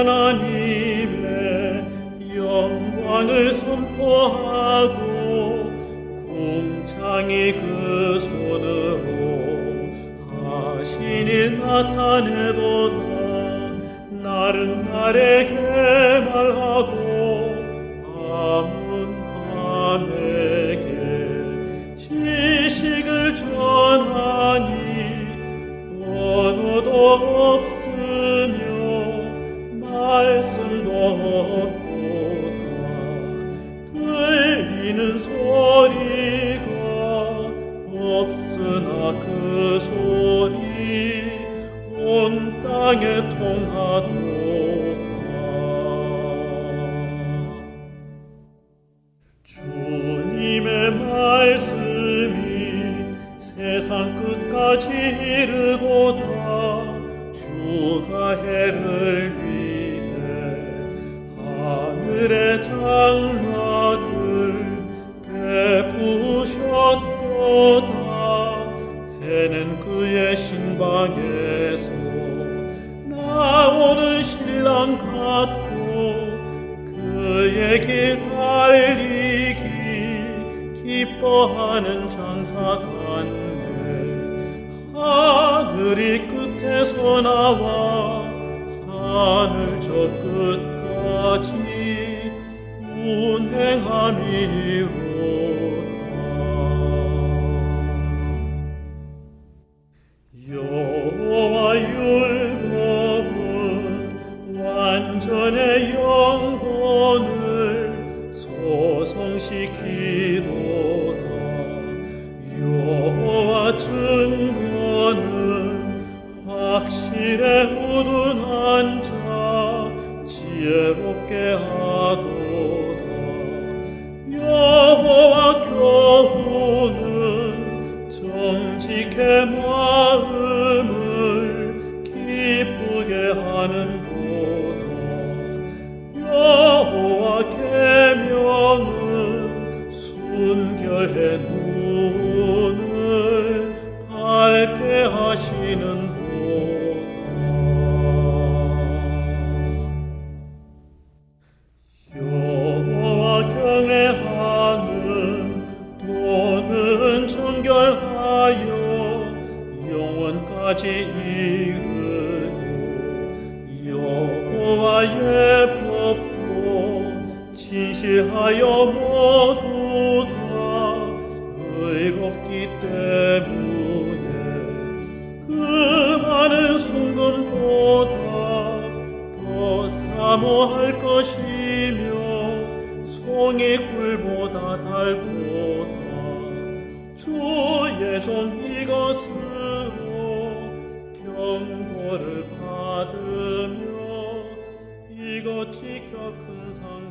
하나님의 영광을 선포하고 공창이 그 손으로 하신 일 나타내도다 날은 날에게 말하고 없도다 들리는 소리가 없으나 그 소리 온 땅에 통하도다. 주님의 말씀이 세상 끝까지 이르고다. 주가 해를 하늘의 장막을 베푸셨도다. 해는 그의 신방에서 나오는 신랑 같고 그의 길 달리기 기뻐하는 장사 같네. 하늘이 끝에서 나와 하늘 저 끝까지 증거는 확실에 우둔한 자 정직해 마음을 기쁘게 하는도다 여호와 계명은 순결해 눈을 밝게 하시는 까지 이르고 여호와의 법도 진실하여 모두 다 의롭기 때문에 그 많은 순금보다 더 사모할 것이며 송이 꿀보다 달고다 주의 종 이것으 이것 지켜 큰상